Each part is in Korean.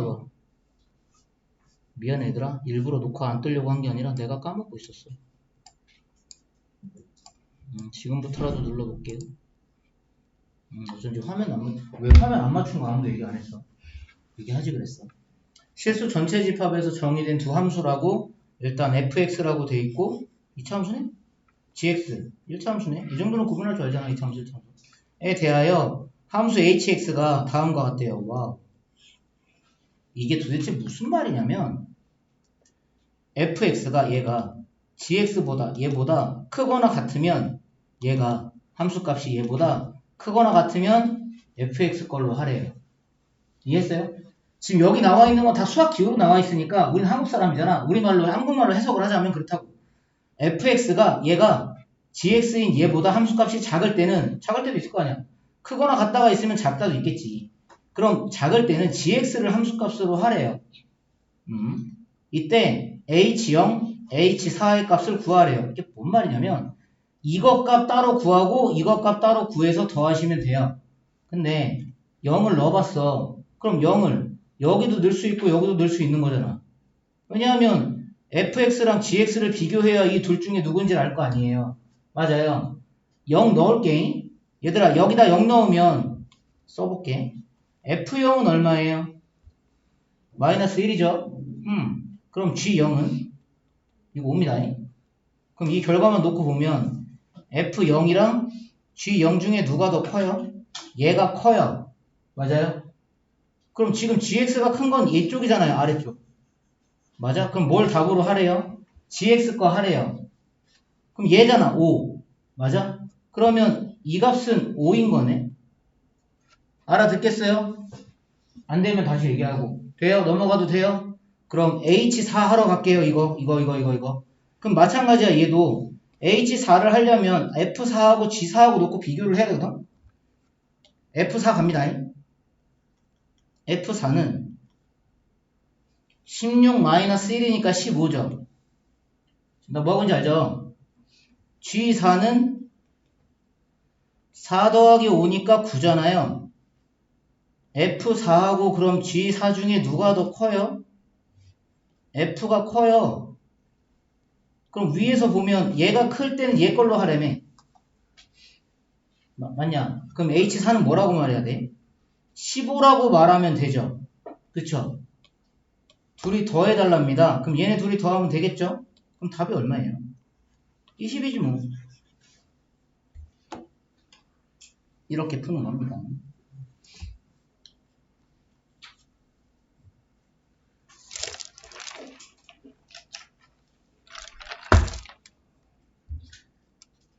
떴나봐. 미안 얘들아. 일부러 녹화 안 뜨려고 한 게 아니라 내가 까먹고 있었어. 음, 지금부터라도 눌러볼게요. 음, 어쩐지 화면 안, 맞- 왜 화면 안 맞춘 거 아무도 얘기 안 했어. 얘기하지 그랬어. 실수 전체 집합에서 정의된 두 함수라고 일단 fx라고 돼 있고 2차 함수네? gx 1차 함수네? 이 정도는 구분할 줄 알잖아 2차 함수 1차 함수에 대하여 함수 hx가 다음과 같대요. 와우. 이게 도대체 무슨 말이냐면 fx가 얘가 gx보다 얘보다 크거나 같으면 얘가 함수값이 얘보다 크거나 같으면 fx 걸로 하래요. 이해했어요? 지금 여기 나와 있는 건 다 수학 기호로 나와 있으니까 우리는 한국 사람이잖아. 우리말로 한국말로 해석을 하자면 그렇다고. fx가 얘가 gx인 얘보다 함수값이 작을 때는 작을 때도 있을 거 아니야. 크거나 같다가 있으면 작다도 있겠지. 그럼 작을 때는 gx를 함수값으로 하래요. 음. 이때 h0, h4의 값을 구하래요. 이게 뭔 말이냐면 이것 값 따로 구하고 이것 값 따로 구해서 더하시면 돼요. 근데 0을 넣어봤어. 그럼 0을 여기도 넣을 수 있고 여기도 넣을 수 있는 거잖아. 왜냐하면 fx랑 gx를 비교해야 이 둘 중에 누군지를 알 거 아니에요. 맞아요. 0 넣을게. 얘들아 여기다 0 넣으면 써볼게. F0은 얼마예요? 마이너스 1이죠. 음, 그럼 g0은 이거 옵니다. 그럼 이 결과만 놓고 보면 f0이랑 g0 중에 누가 더 커요? 얘가 커요. 맞아요? 그럼 지금 gx가 큰 건 이쪽이잖아요. 아래쪽. 맞아? 그럼 뭘 답으로 하래요? gx 거 하래요. 그럼 얘잖아. 5. 맞아? 그러면 이 값은 5인 거네. 알아듣겠어요? 안 되면 다시 얘기하고. 돼요? 넘어가도 돼요? 그럼 h4 하러 갈게요. 이거, 이거, 이거, 이거, 이거. 그럼 마찬가지야. 얘도 h4를 하려면 f4하고 g4하고 놓고 비교를 해야 되거든? f4 갑니다. F4는 16-1이니까 15죠. 나 뭐하고인지 알죠? G4는 4 더하기 5니까 9잖아요. F4하고 그럼 G4 중에 누가 더 커요? F가 커요. 그럼 위에서 보면 얘가 클 때는 얘 걸로 하려며. 마- 맞냐? 그럼 H4는 뭐라고 말해야 돼? 15라고 말하면 되죠. 그쵸? 둘이 더해달랍니다. 그럼 얘네 둘이 더하면 되겠죠? 그럼 답이 얼마예요? 20이지 뭐. 이렇게 푸는 겁니다.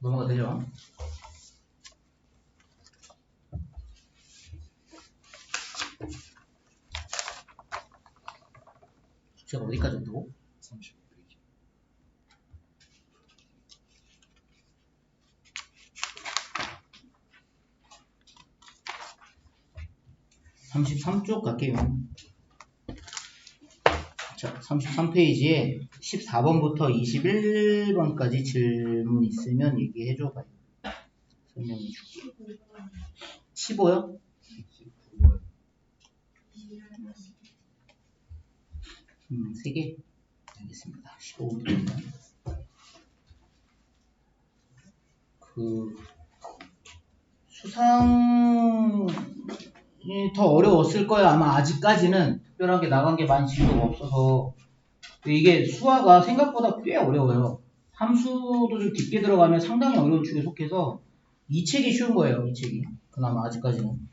넘어가 되죠? 제가 어디까지 온다고? 35페이지. 33쪽 갈게요. 자, 33페이지에 14번부터 21번까지 질문 있으면 얘기해 줘 봐요. 설명해 줄게. 15요? 19번. 음, 3개. 알겠습니다. 15번부터. 그, 수상이 더 어려웠을 거예요. 아마 아직까지는 특별하게 나간 게 많이 진도가 없어서. 이게 수화가 생각보다 꽤 어려워요. 함수도 좀 깊게 들어가면 상당히 어려운 축에 속해서 이 책이 쉬운 거예요. 이 책이. 그나마 아직까지는.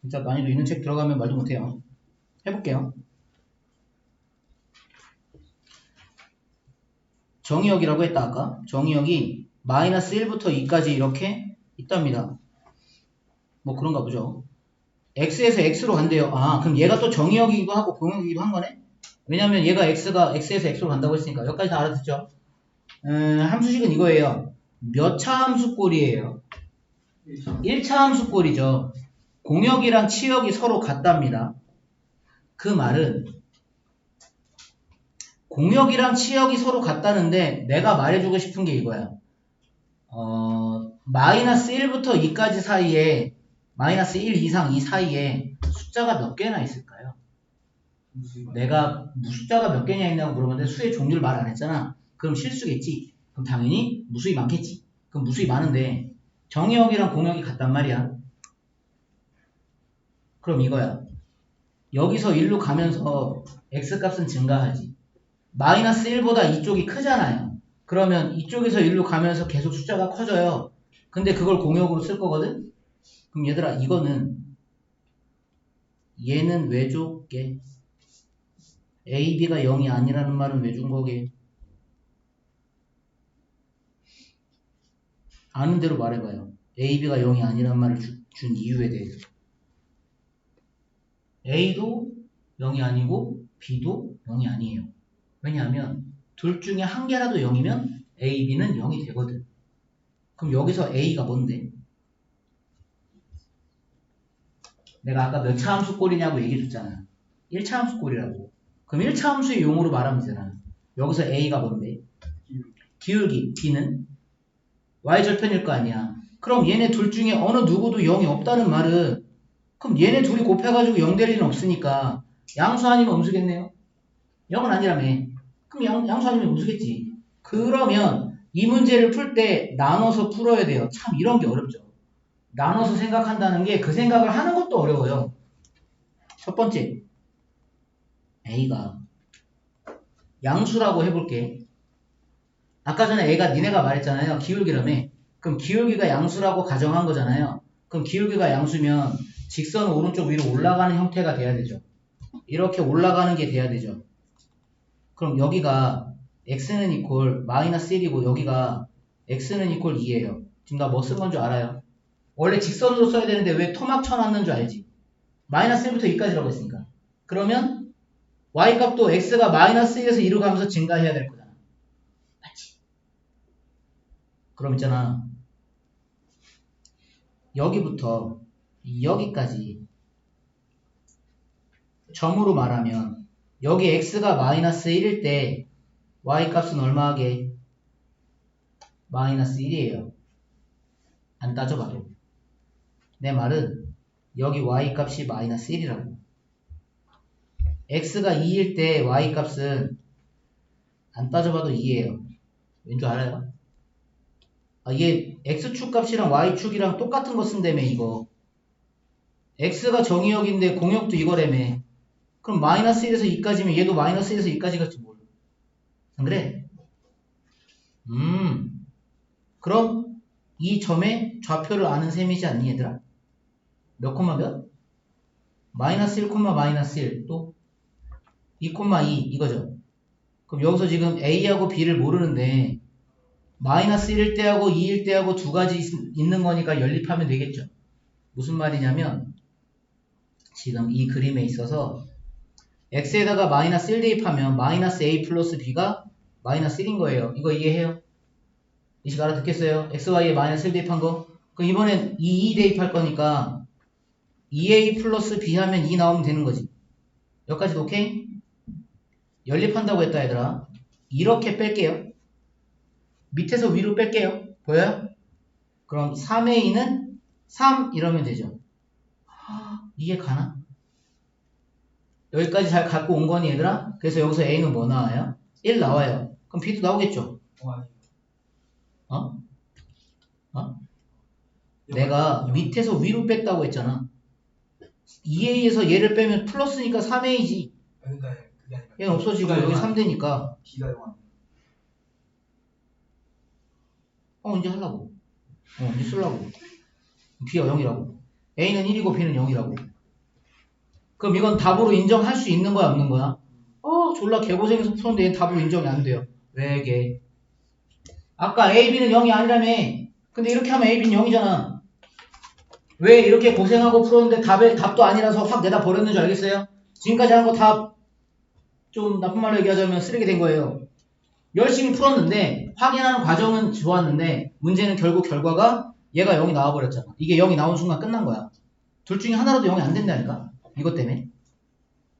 진짜 난이도 있는 책 들어가면 말도 못해요. 해볼게요. 정의역이라고 했다 아까 정의역이 마이너스 1부터 2까지 이렇게 있답니다 뭐 그런가 보죠 x에서 x로 간대요. 아 그럼 얘가 또 정의역이기도 하고 공역이기도 한 거네? 왜냐면 얘가 x가 x에서 x로 간다고 했으니까 여기까지 다 알아듣죠? 음, 함수식은 이거예요. 몇 차 함수꼴이에요? 1차 함수꼴이죠. 공역이랑 치역이 서로 같답니다. 그 말은 공역이랑 치역이 서로 같다는데 내가 말해주고 싶은 게 이거야. 어, 마이너스 1부터 2까지 사이에 마이너스 1 이상 2 사이에 숫자가 몇 개나 있을까요? 내가 숫자가 몇 개냐 있냐고 물어봤는데 수의 종류를 말 안 했잖아. 그럼 실수겠지. 그럼 당연히 무수히 많겠지. 그럼 무수히 많은데 정의역이랑 공역이 같단 말이야. 그럼 이거야. 여기서 1로 가면서 x값은 증가하지. 마이너스 1보다 이쪽이 크잖아요. 그러면 이쪽에서 1로 가면서 계속 숫자가 커져요. 근데 그걸 공역으로 쓸 거거든? 그럼 얘들아 이거는 얘는 왜 줬게? A, B가 0이 아니라는 말은 왜 준 거게? 아는 대로 말해봐요. A, B가 0이 아니라는 말을 주- 준 이유에 대해서. A도 0이 아니고 B도 0이 아니에요. 왜냐하면 둘 중에 한 개라도 0이면 A, B는 0이 되거든. 그럼 여기서 A가 뭔데? 내가 아까 몇 차 함수 꼴이냐고 얘기해 줬잖아. 1차 함수 꼴이라고. 그럼 1차 함수의 용어로 말하면 되잖아. 여기서 A가 뭔데? 기울기. B는 Y절편일 거 아니야. 그럼 얘네 둘 중에 어느 누구도 0이 없다는 말은 그럼 얘네 둘이 곱해가지고 0 될 리는 없으니까 양수 아니면 음수겠네요. 0은 아니라며. 그럼 양, 양수 아니면 음수겠지. 그러면 이 문제를 풀 때 나눠서 풀어야 돼요. 참 이런 게 어렵죠. 나눠서 생각한다는 게 그 생각을 하는 것도 어려워요. 첫 번째, A가 양수라고 해볼게. 아까 전에 A가 니네가 말했잖아요. 기울기라며. 그럼 기울기가 양수라고 가정한 거잖아요. 그럼 기울기가 양수면 직선 오른쪽 위로 올라가는 형태가 돼야 되죠. 이렇게 올라가는 게 돼야 되죠. 그럼 여기가 x는 이퀄 마이너스 1이고 여기가 x는 이퀄 2예요. 지금 나 뭐 쓴 건 줄 알아요? 원래 직선으로 써야 되는데 왜 토막 쳐놨는 줄 알지? 마이너스 1부터 2까지라고 했으니까. 그러면 y값도 x가 마이너스 1에서 2로 가면서 증가해야 될 거잖아. 맞지? 그럼 있잖아. 여기부터 여기까지 점으로 말하면 여기 x가 마이너스 1일 때 y값은 얼마 하게? 마이너스 1이에요. 안 따져봐도. 내 말은 여기 y값이 마이너스 1이라고. x가 2일 때 y값은 안 따져봐도 2예요. 왠 줄 알아요? 아, 얘 x축 값이랑 y축이랑 똑같은 거 쓴다며 이거. x가 정의역인데 공역도 이거라며. 그럼 마이너스 1에서 2까지면 얘도 마이너스 1에서 2까지겠지 뭘. 안 그래? 음. 그럼 이 점의 좌표를 아는 셈이지 않니 얘들아? 몇 콤마 몇? 마이너스 1 콤마 마이너스 1 또? 2 콤마 2 이거죠. 그럼 여기서 지금 A하고 B를 모르는데 마이너스 1일 때하고 2일 때하고 두 가지 있- 있는 거니까 연립하면 되겠죠. 무슨 말이냐면 지금 이 그림에 있어서 x에다가 마이너스 1 대입하면 마이너스 a 플러스 b가 마이너스 1인 거예요. 이거 이해해요? 이식 알아듣겠어요? xy에 마이너스 1 대입한 거? 그럼 이번엔 2, 2 대입할 거니까 2a 플러스 b 하면 2 나오면 되는 거지. 여기까지도 오케이? 연립한다고 했다 얘들아. 이렇게 뺄게요. 밑에서 위로 뺄게요. 보여요? 그럼 3a는 3 이러면 되죠. 이게 가나? 여기까지 잘 갖고 온 거니 얘들아? 그래서 여기서 a는 뭐 나와요? 1 나와요. 그럼 b도 나오겠죠? 어? 어? 내가 밑에서 위로 뺐다고 했잖아. 2a에서 얘를 빼면 플러스니까 3a지. 그러니까 그게 아니라 얘는 없어지고 여기 영화. 3되니까 B가 영화 어 언제 하려고? 어 언제 쓰려고? b가 0이라고. a는 1이고 b는 0이라고. 그럼 이건 답으로 인정할 수 있는 거야 없는 거야? 어 졸라 개고생해서 풀었는데 얘는 답으로 인정이 안 돼요. 왜 이게? 아까 a, b는 0이 아니라며. 근데 이렇게 하면 a, b는 0이잖아. 왜 이렇게 고생하고 풀었는데 답에, 답도 아니라서 확 내다 버렸는 줄 알겠어요? 지금까지 한거답좀 나쁜 말로 얘기하자면 쓰레기 된 거예요. 열심히 풀었는데 확인하는 과정은 좋았는데 문제는 결국 결과가 얘가 0이 나와버렸잖아. 이게 0이 나온 순간 끝난 거야. 둘 중에 하나라도 0이 안 된다니까? 이것 때문에.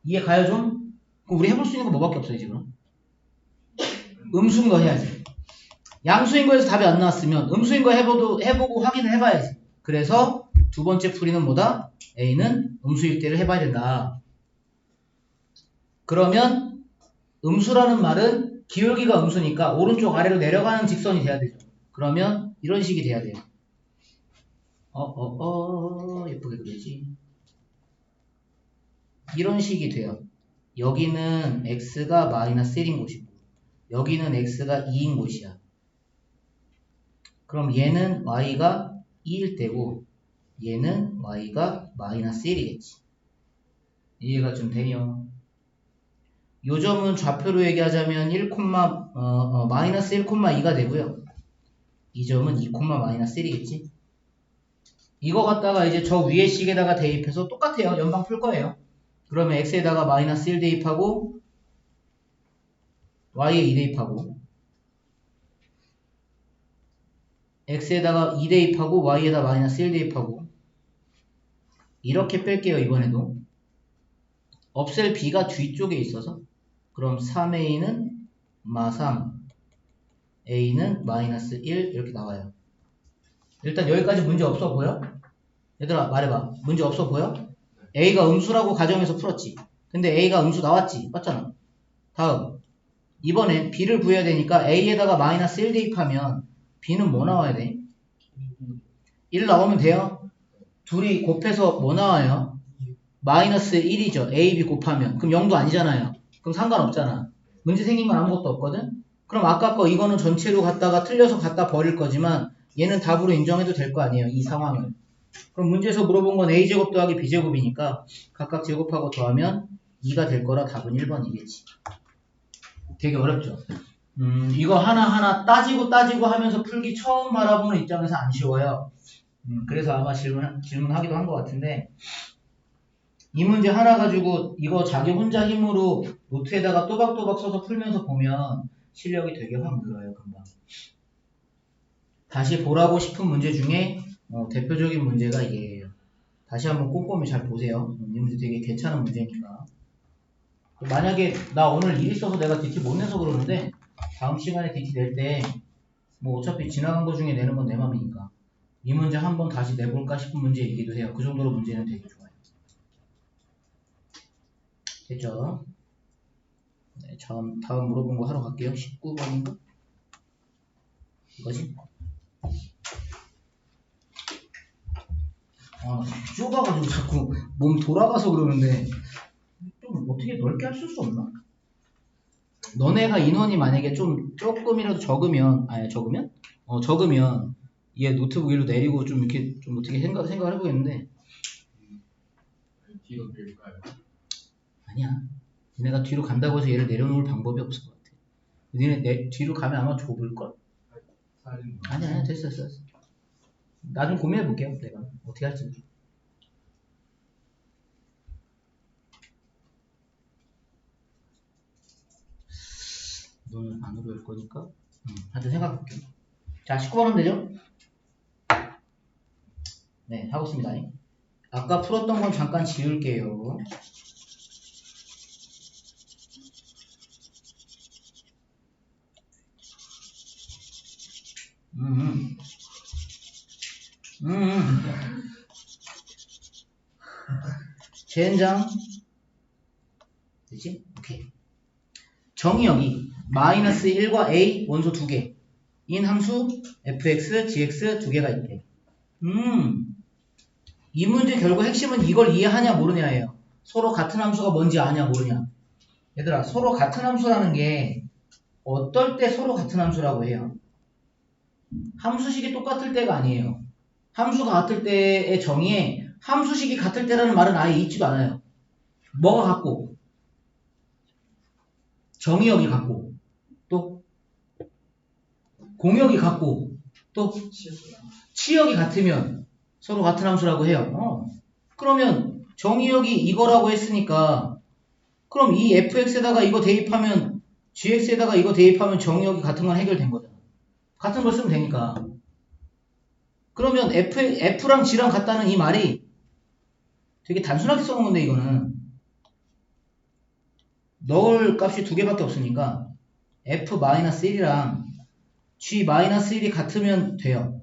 이해 가요 좀? 그럼 우리 해볼 수 있는 거 뭐밖에 없어요 지금? 음수인 거 해야지. 양수인 거에서 답이 안 나왔으면 음수인 거 해보도, 해보고 확인을 해봐야지. 그래서 두 번째 풀이는 뭐다? A는 음수일 때를 해봐야 된다. 그러면 음수라는 말은 기울기가 음수니까 오른쪽 아래로 내려가는 직선이 돼야 되죠. 그러면 이런 식이 돼야 돼요. 어, 어, 어, 예쁘게 그리지. 이런 식이 돼요. 여기는 x가 마이너스 1인 곳이고, 여기는 x가 2인 곳이야. 그럼 얘는 y가 2일 때고, 얘는 y가 마이너스 1이겠지. 이해가 좀 되요. 요 점은 좌표로 얘기하자면 1, 어, 어, 마이너스 1,2가 되고요. 이 점은 2, 마이너스 1이겠지. 이거 갖다가 이제 저 위에 식에다가 대입해서 똑같아요. 연방 풀 거예요. 그러면 x에다가 마이너스 1 대입하고 y에 2 대입하고 x에다가 2 대입하고 y에다 마이너스 1 대입하고 이렇게 뺄게요. 이번에도 없앨 b가 뒤쪽에 있어서 그럼 3a는 마3 a는 마이너스 1 이렇게 나와요. 일단 여기까지 문제 없어 보여? 얘들아 말해봐. 문제 없어 보여? a가 음수라고 가정해서 풀었지. 근데 a가 음수 나왔지. 맞잖아. 다음 이번엔 b를 구해야 되니까 a에다가 마이너스 1 대입하면 b는 뭐 나와야 돼? 1 나오면 돼요? 둘이 곱해서 뭐 나와요? 마이너스 1이죠. a, b 곱하면. 그럼 0도 아니잖아요. 그럼 상관없잖아. 문제 생긴 건 아무것도 없거든? 그럼 아까 거 이거는 전체로 갖다가 틀려서 갖다 버릴 거지만 얘는 답으로 인정해도 될 거 아니에요. 이 상황을. 그럼 문제에서 물어본 건 a제곱 더하기 b제곱이니까 각각 제곱하고 더하면 2가 될 거라 답은 1번이겠지. 되게 어렵죠? 음, 이거 하나하나 따지고 따지고 하면서 풀기 처음 바라보는 입장에서 안 쉬워요. 음, 그래서 아마 질문, 질문하기도 한 것 같은데 이 문제 하나 가지고 이거 자기 혼자 힘으로 노트에다가 또박또박 써서 풀면서 보면 실력이 되게 확 늘어요, 금방. 다시 보라고 싶은 문제 중에 어, 대표적인 문제가 이게예요. 다시 한번 꼼꼼히 잘 보세요. 음, 이 문제 되게 괜찮은 문제니까. 만약에 나 오늘 일 있어서 내가 DT 못 내서 그러는데 다음 시간에 DT 낼 때 뭐 어차피 지나간 거 중에 내는 건 내 맘이니까 이 문제 한번 다시 내볼까 싶은 문제이기도 해요. 그 정도로 문제는 되게 좋아요. 됐죠? 네, 다음, 다음 물어본 거 하러 갈게요. 19번인가? 이거지? 아, 좁아가지고 자꾸 몸 돌아가서 그러는데 좀 어떻게 넓게 할 수 없나? 너네가 인원이 만약에 좀 조금이라도 적으면 아니 적으면? 어 적으면 얘 노트북 위로 내리고 좀 이렇게 좀 어떻게 생각 생각을 해보겠는데 뒤로 밀까요? 아니야. 니네가 뒤로 간다고 해서 얘를 내려놓을 방법이 없을 것 같아. 니네 내, 뒤로 가면 아마 좁을걸? 사진 아니야, 아니야, 됐어, 됐어. 됐어. 나좀 고민해 볼게요, 내가. 어떻게 할지. 눈을 안으로 열 거니까. 음, 하여튼 생각해 볼게요. 자, 19번 하면 되죠? 네, 하고 있습니다. 아까 풀었던 건 잠깐 지울게요. 음. 음. 젠장. 되지? 오케이. 정의역이 마이너스 1과 a 원소 두 개. 인 함수 fx, gx 두 개가 있대. 음. 이 문제 결국 핵심은 이걸 이해하냐 모르냐예요. 서로 같은 함수가 뭔지 아냐 모르냐. 얘들아, 서로 같은 함수라는 게 어떨 때 서로 같은 함수라고 해요? 함수식이 똑같을 때가 아니에요. 함수가 같을 때의 정의에 함수식이 같을 때라는 말은 아예 있지도 않아요. 뭐가 같고? 정의역이 같고, 또 공역이 같고, 또 치역이 같으면 서로 같은 함수라고 해요. 어. 그러면 정의역이 이거라고 했으니까 그럼 이 fx에다가 이거 대입하면 gx에다가 이거 대입하면 정의역이 같은 건 해결된 거잖아. 같은 걸 쓰면 되니까. 그러면 F, F랑 G랑 같다는 이 말이 되게 단순하게 써놓은 건데, 이거는. 넣을 값이 두 개밖에 없으니까 F-1이랑 G-1이 같으면 돼요.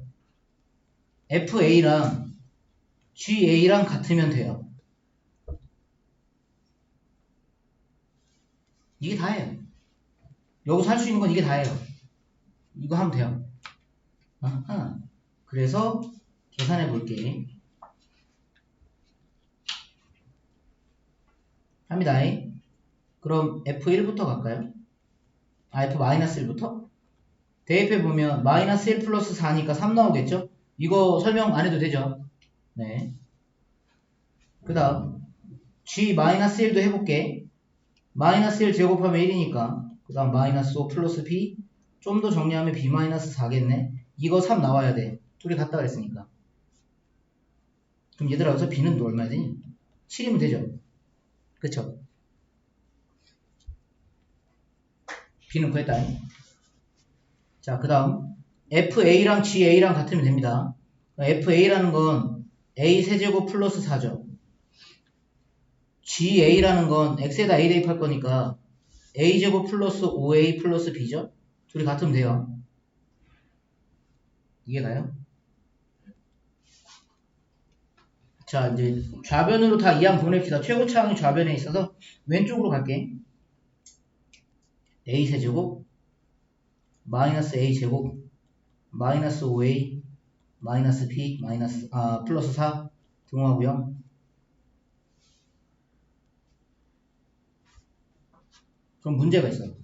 FA랑 GA랑 같으면 돼요. 이게 다예요. 여기서 할 수 있는 건 이게 다예요. 이거 하면 돼요. 아하. 그래서 계산해 볼게. 합니다. 그럼 F1부터 갈까요? 아, F-1부터? 대입해 보면 마이너스 1 플러스 4니까 3 나오겠죠? 이거 설명 안 해도 되죠? 네. 그 다음 G 마이너스 1도 해볼게. 마이너스 1 제곱하면 1이니까 그 다음 마이너스 5 플러스 B 좀 더 정리하면 B 마이너스 4겠네. 이거 3 나와야 돼. 둘이 같다 그랬으니까. 그럼 얘들아 여기서 B는 또 얼마야 되니? 7이면 되죠? 그쵸? B는 구했다. 자, 그 다음 FA랑 GA랑 같으면 됩니다. FA라는 건 A 세제곱 플러스 4죠. GA라는 건 X에다 A 대입할 거니까 A제곱 플러스 5A 플러스 B죠? 둘이 같으면 돼요. 이해가요? 자, 이제 좌변으로 다 이항 보냅시다. 최고차항이 좌변에 있어서 왼쪽으로 갈게. A 세제곱 마이너스 A 제곱 마이너스 5A 마이너스 B 마이너스 아 플러스 4 등호하고요. 그럼 문제가 있어요.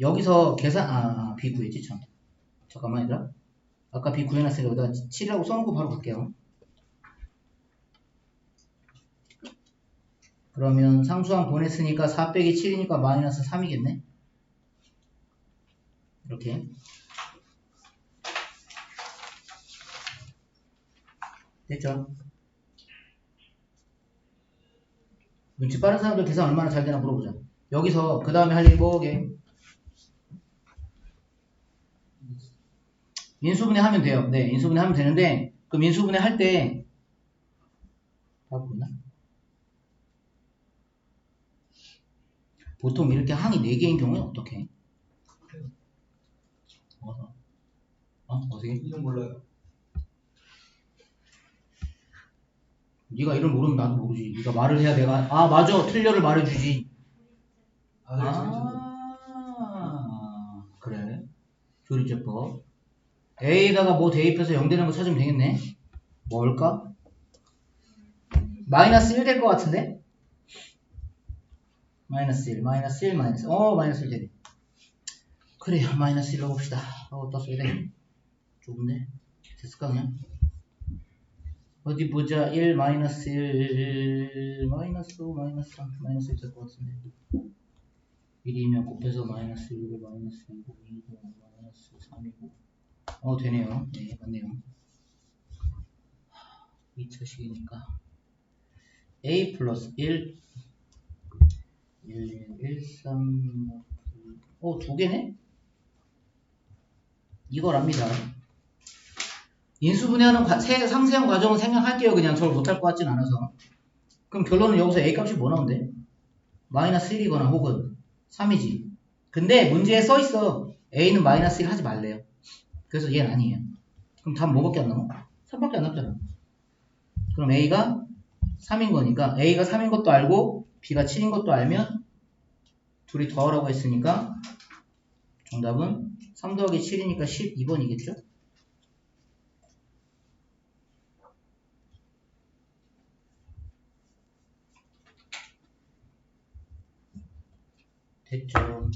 여기서 계산 아 B 구했지 참. 잠깐만 얘들아. 아까 B 구해놨으니까 여기다 7이라고 써놓고 바로 갈게요. 그러면 상수항 보냈으니까 4 빼기 7이니까 마이너스 3이겠네. 이렇게. 됐죠? 눈치 빠른 사람들 계산 얼마나 잘 되나 물어보자. 여기서 그 다음에 할 일이 뭐게? 인수분해 하면 돼요. 네, 인수분해 하면 되는데 그럼 인수분해 할때 바보 있나? 보통 이렇게 항이 4개인 경우에 어떻게? 해? 어, 어? 어떻게? 이름 몰라요. 네가 이름 모르면 나도 모르지. 네가 말을 해야 내가 아 맞아 틀려를 말해주지. 아, 네, 아 그래 조리제법 A에다가 뭐 대입해서 0 되는 거 찾으면 되겠네. 뭘까? 마이너스 1 될 것 같은데? 마이너스 1, 마이너스 1, 마이너스 어 마이너스 1 되네. 그래요 마이너스 1로 봅시다. 어 써야 돼? 좁은데? 됐을까 그냥? 어디 보자. 1 마이너스 1 마이너스 5 마이너스 3 마이너스 1 될 것 같은데. 1이면 곱해서 마이너스 1이고 마이너스 2고 2고 마이너스 3이고. 어 되네요. 네 맞네요. 2차식이니까. A 플러스 1 1 1 3 어, 두 개네? 이거랍니다. 인수분해하는 과- 세- 상세한 과정은 생략할게요. 그냥 저를 못할 것 같진 않아서. 그럼 결론은 여기서 A 값이 뭐 나온대? 마이너스 1이거나 혹은 3이지. 근데 문제에 써 있어. A는 마이너스 1 하지 말래요. 그래서 얘는 아니에요. 그럼 답 뭐밖에 안 남아? 3밖에 안 남잖아. 그럼 A가 3인 거니까 A가 3인 것도 알고 B가 7인 것도 알면 둘이 더하라고 했으니까 정답은 3 더하기 7이니까 12번이겠죠? 됐죠.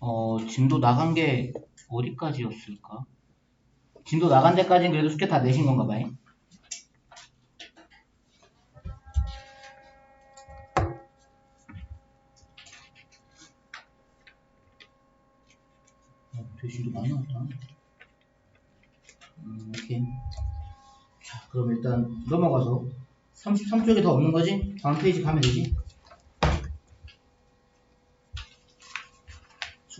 어, 진도 나간 게 어디까지였을까? 진도 나간 데까지는 그래도 숙제 다 내신 건가 봐요. 어, 되게 진도 많이 나왔다. 음, 오케이. 자, 그럼 일단 넘어가서 33쪽에 더 없는 거지? 다음 페이지 가면 되지?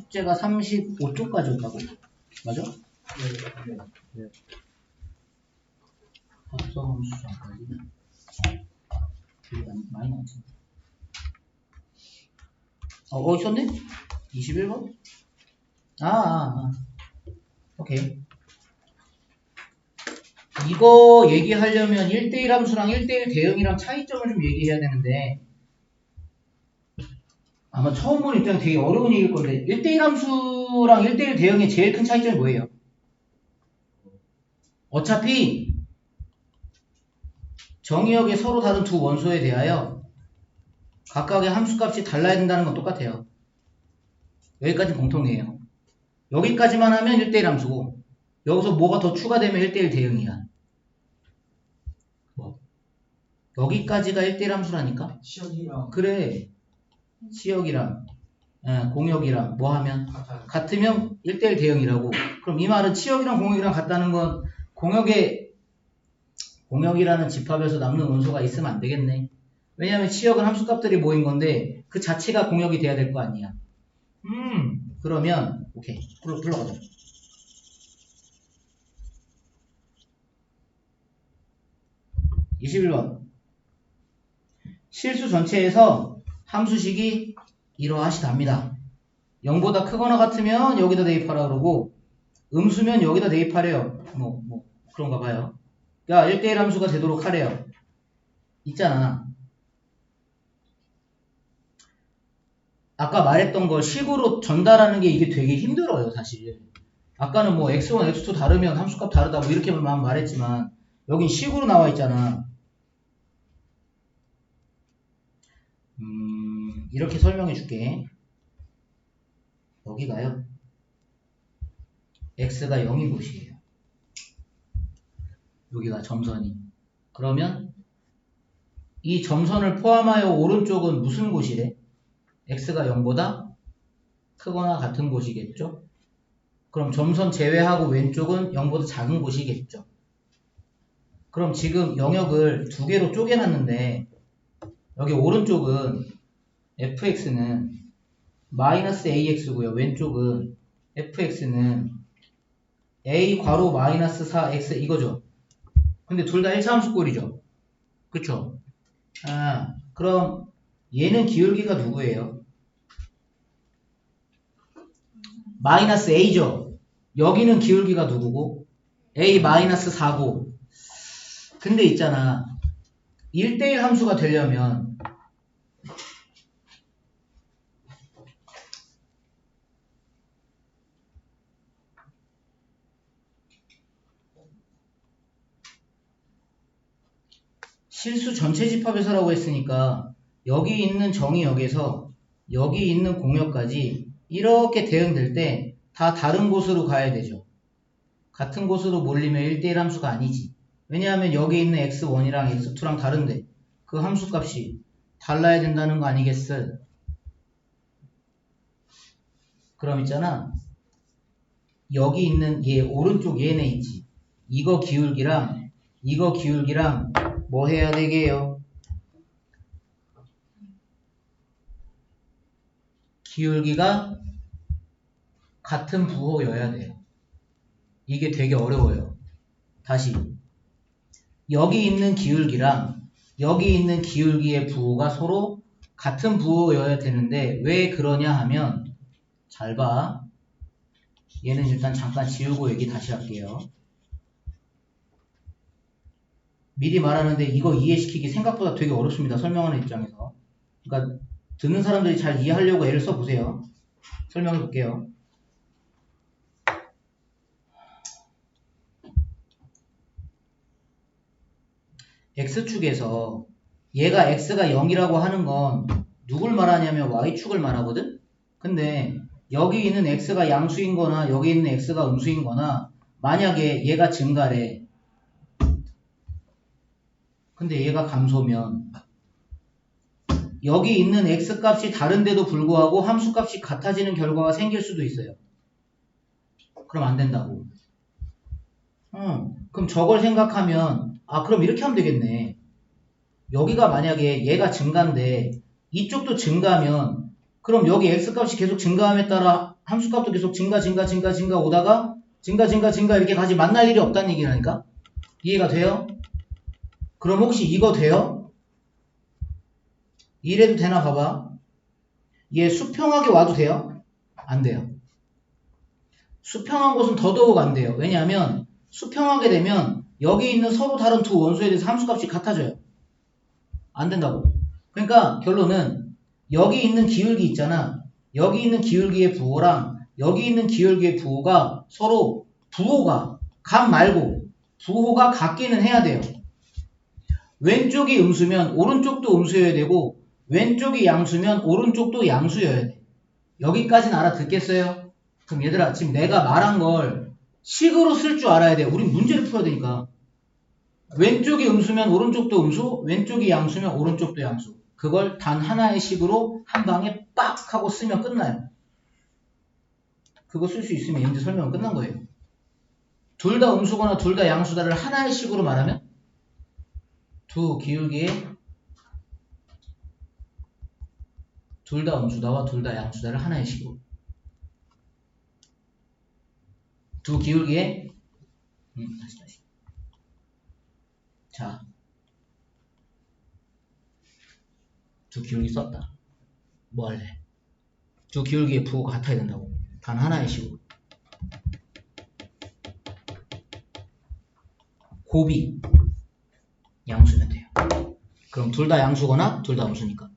숙제가 35쪽까지였다고. 맞아? 네, 네. 합성 수정까지. 많이 나왔어. 어, 어, 있었네? 21번? 아, 아, 아. 오케이. 이거 얘기하려면 1대1 함수랑 1대1 대응이랑 차이점을 좀 얘기해야 되는데, 아마 처음 보는 입장에 되게 어려운 얘기일 건데 1대1 함수랑 1대1 대응의 제일 큰 차이점이 뭐예요? 어차피 정의역에 서로 다른 두 원소에 대하여 각각의 함수값이 달라야 된다는 건 똑같아요. 여기까지 공통이에요. 여기까지만 하면 1대1 함수고 여기서 뭐가 더 추가되면 1대1 대응이야. 뭐 여기까지가 1대1 함수라니까? 시험이랑 그래 시역이랑 예, 공역이랑 뭐 하면. 같으면 1대1 대응이라고. 그럼 이 말은 치역이랑 공역이랑 같다는 건 공역에 공역이라는 집합에서 남는 원소가 있으면 안 되겠네. 왜냐하면 치역은 함수값들이 모인 건데 그 자체가 공역이 돼야 될 거 아니야. 음 그러면 오케이. 불러, 불러가자. (21번) 실수 전체에서 함수식이 이러하시답니다. 0보다 크거나 같으면 여기다 대입하라 그러고 음수면 여기다 대입하래요. 뭐, 뭐 그런가 봐요. 야 1대1 함수가 되도록 하래요. 있잖아. 아까 말했던 거 식으로 전달하는 게 이게 되게 힘들어요 사실. 아까는 뭐 x1, x2 다르면 함수값 다르다 뭐 이렇게만 말했지만 여긴 식으로 나와 있잖아. 음, 이렇게 설명해 줄게. 여기가요. x가 0인 곳이에요. 여기가 점선이. 그러면 이 점선을 포함하여 오른쪽은 무슨 곳이래? x가 0보다 크거나 같은 곳이겠죠? 그럼 점선 제외하고 왼쪽은 0보다 작은 곳이겠죠? 그럼 지금 영역을 두 개로 쪼개놨는데 여기 오른쪽은 fx는 마이너스 ax고요. 왼쪽은 fx는 a 괄호 마이너스 4x 이거죠. 근데 둘 다 1차 함수꼴이죠. 그쵸? 아, 그럼 얘는 기울기가 누구예요? 마이너스 a죠. 여기는 기울기가 누구고? a 마이너스 4고. 근데 있잖아. 1대1 함수가 되려면 실수 전체 집합에서라고 했으니까 여기 있는 정의 역에서 여기 있는 공역까지 이렇게 대응될 때 다 다른 곳으로 가야 되죠. 같은 곳으로 몰리면 1대1 함수가 아니지. 왜냐하면 여기 있는 x1이랑 x2랑 다른데 그 함수 값이 달라야 된다는 거 아니겠어? 그럼 있잖아. 여기 있는 얘 오른쪽 얘네 있지. 이거 기울기랑 이거 기울기랑 뭐 해야 되게요? 기울기가 같은 부호여야 돼요. 이게 되게 어려워요. 다시 여기 있는 기울기랑 여기 있는 기울기의 부호가 서로 같은 부호여야 되는데 왜 그러냐 하면 잘 봐. 얘는 일단 잠깐 지우고 얘기 다시 할게요. 미리 말하는데 이거 이해시키기 생각보다 되게 어렵습니다. 설명하는 입장에서. 그러니까 듣는 사람들이 잘 이해하려고 애를 써보세요. 설명해 볼게요. X축에서 얘가 X가 0이라고 하는 건 누굴 말하냐면 Y축을 말하거든? 근데 여기 있는 X가 양수인 거나 여기 있는 X가 음수인 거나 만약에 얘가 증가래 근데 얘가 감소면 여기 있는 x 값이 다른데도 불구하고 함수 값이 같아지는 결과가 생길 수도 있어요. 그럼 안 된다고. 어, 그럼 저걸 생각하면 아 그럼 이렇게 하면 되겠네. 여기가 만약에 얘가 증가인데 이쪽도 증가하면 그럼 여기 x 값이 계속 증가함에 따라 함수 값도 계속 증가 증가 증가 증가 오다가 증가 증가 증가 이렇게 같이 만날 일이 없다는 얘기라니까. 이해가 돼요? 그럼 혹시 이거 돼요? 이래도 되나 봐봐. 얘 수평하게 와도 돼요? 안 돼요. 수평한 곳은 더더욱 안 돼요. 왜냐하면 수평하게 되면 여기 있는 서로 다른 두 원소에 대해서 함수값이 같아져요. 안 된다고. 그러니까 결론은 여기 있는 기울기 있잖아. 여기 있는 기울기의 부호랑 여기 있는 기울기의 부호가 서로 부호가 각 말고 부호가 같기는 해야 돼요. 왼쪽이 음수면 오른쪽도 음수여야 되고 왼쪽이 양수면 오른쪽도 양수여야 돼. 여기까지는 알아듣겠어요? 그럼 얘들아 지금 내가 말한 걸 식으로 쓸 줄 알아야 돼. 우린 문제를 풀어야 되니까. 왼쪽이 음수면 오른쪽도 음수, 왼쪽이 양수면 오른쪽도 양수. 그걸 단 하나의 식으로 한 방에 빡 하고 쓰면 끝나요. 그거 쓸 수 있으면 얘들 설명은 끝난 거예요. 둘 다 음수거나 둘 다 양수다를 하나의 식으로 말하면 두 기울기의 둘다 음수다와 둘 다 양수다를 하나의 식으로 두 기울기의 음, 다시 다시 자, 두 기울기 썼다. 뭐 할래? 두 기울기의 부호가 같아야 된다고. 단 하나의 식으로. 곱이 양수면 돼요. 그럼 둘 다 양수거나 둘 다 음수니까.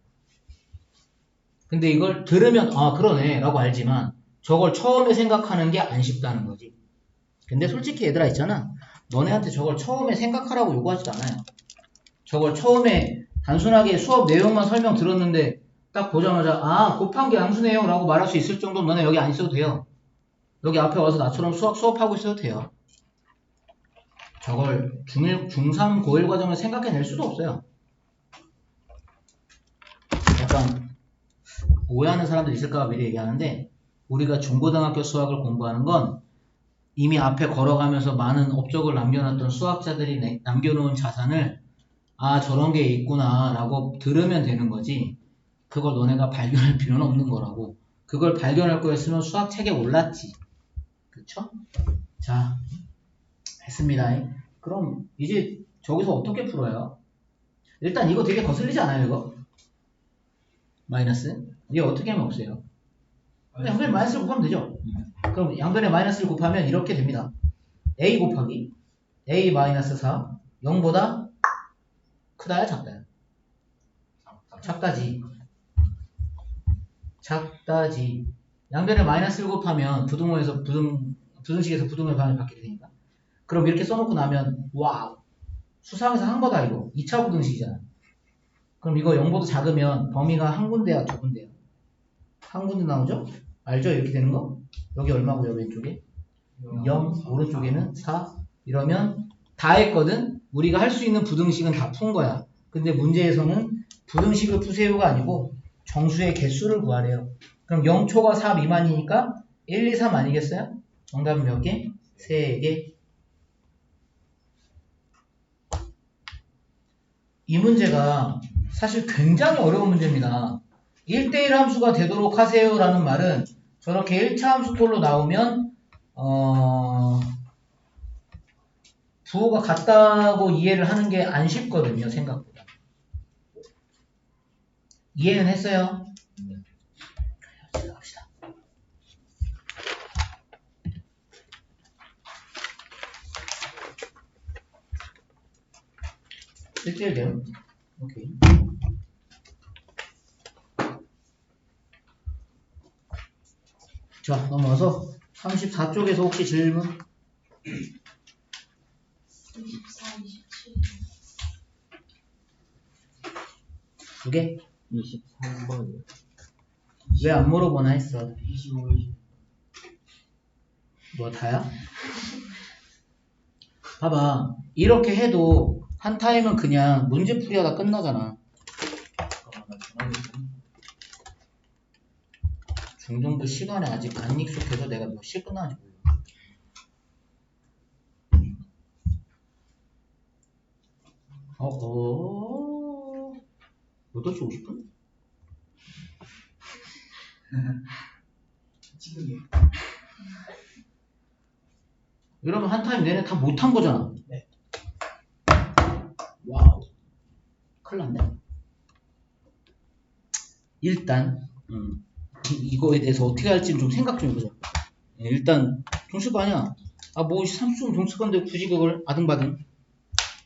근데 이걸 들으면 아 그러네 라고 알지만 저걸 처음에 생각하는 게 안 쉽다는 거지. 근데 솔직히 얘들아 있잖아. 너네한테 저걸 처음에 생각하라고 요구하지도 않아요. 저걸 처음에 단순하게 수업 내용만 설명 들었는데 딱 보자마자 아 곱한 게 양수네요 라고 말할 수 있을 정도면 너네 여기 안 있어도 돼요. 여기 앞에 와서 나처럼 수학 수업하고 있어도 돼요. 저걸 중1, 중3, 고1 과정을 생각해낼 수도 없어요. 약간 오해하는 사람들 있을까 봐 미리 얘기하는데 우리가 중고등학교 수학을 공부하는 건 이미 앞에 걸어가면서 많은 업적을 남겨놨던 수학자들이 내- 남겨놓은 자산을 아 저런 게 있구나 라고 들으면 되는 거지 그걸 너네가 발견할 필요는 없는 거라고 그걸 발견할 거였으면 수학책에 올랐지 그쵸? 자 했습니다 그럼 이제 저기서 어떻게 풀어요? 일단 이거 되게 거슬리지 않아요 이거? 마이너스 이게 어떻게 하면 없어요? 양변에 마이너스를 곱하면 되죠. 그럼 양변에 마이너스를 곱하면 이렇게 됩니다. a 곱하기 a 마이너스 4 0보다 크다야 작다야? 작다지. 작다지. 양변에 마이너스를 곱하면 부등호에서 부등 부등식에서 부등호의 방이 바뀌게 되니까. 그럼 이렇게 써놓고 나면 와우 수상에서 한 거다 이거 2차 부등식이잖아. 그럼 이거 0보다 작으면 범위가 한 군데야 두 군데야? 한 군데 나오죠? 알죠? 이렇게 되는 거? 여기 얼마고요 왼쪽에? 0 오른쪽에는 4 이러면 다 했거든? 우리가 할 수 있는 부등식은 다 푼 거야 근데 문제에서는 부등식을 푸세요가 아니고 정수의 개수를 구하래요 그럼 0초가 4 미만이니까 1, 2, 3 아니겠어요? 정답은 몇 개? 3개 이 문제가 사실 굉장히 어려운 문제입니다 1대1 함수가 되도록 하세요 라는 말은 저렇게 1차 함수꼴로 나오면 어, 부호가 같다고 이해를 하는 게 안 쉽거든요 생각보다 이해는 했어요? 1대1 되는? 오케이. 자, 넘어서 34쪽에서 혹시 질문? 24, 27. 두 개? 23번이요. 왜안 물어보나 했어. 25, 20. 뭐 다야? 봐봐. 이렇게 해도 한 타임은 그냥 문제풀이 하다 끝나잖아. 중등부 시간에 아직 안 익숙해서 내가 몇 시에 끝나는지 몰라. 어, 어, 8시 50분? 지금이요 이러면 한 타임 내내 다 못한 거잖아. 네. 와우. 큰일 났네. 일단, 음, 이- 이거에 대해서 어떻게 할지는 좀 생각 좀 해보자. 예, 일단, 아니야. 아, 뭐, 30분 동습한데 굳이 그걸 아등바등.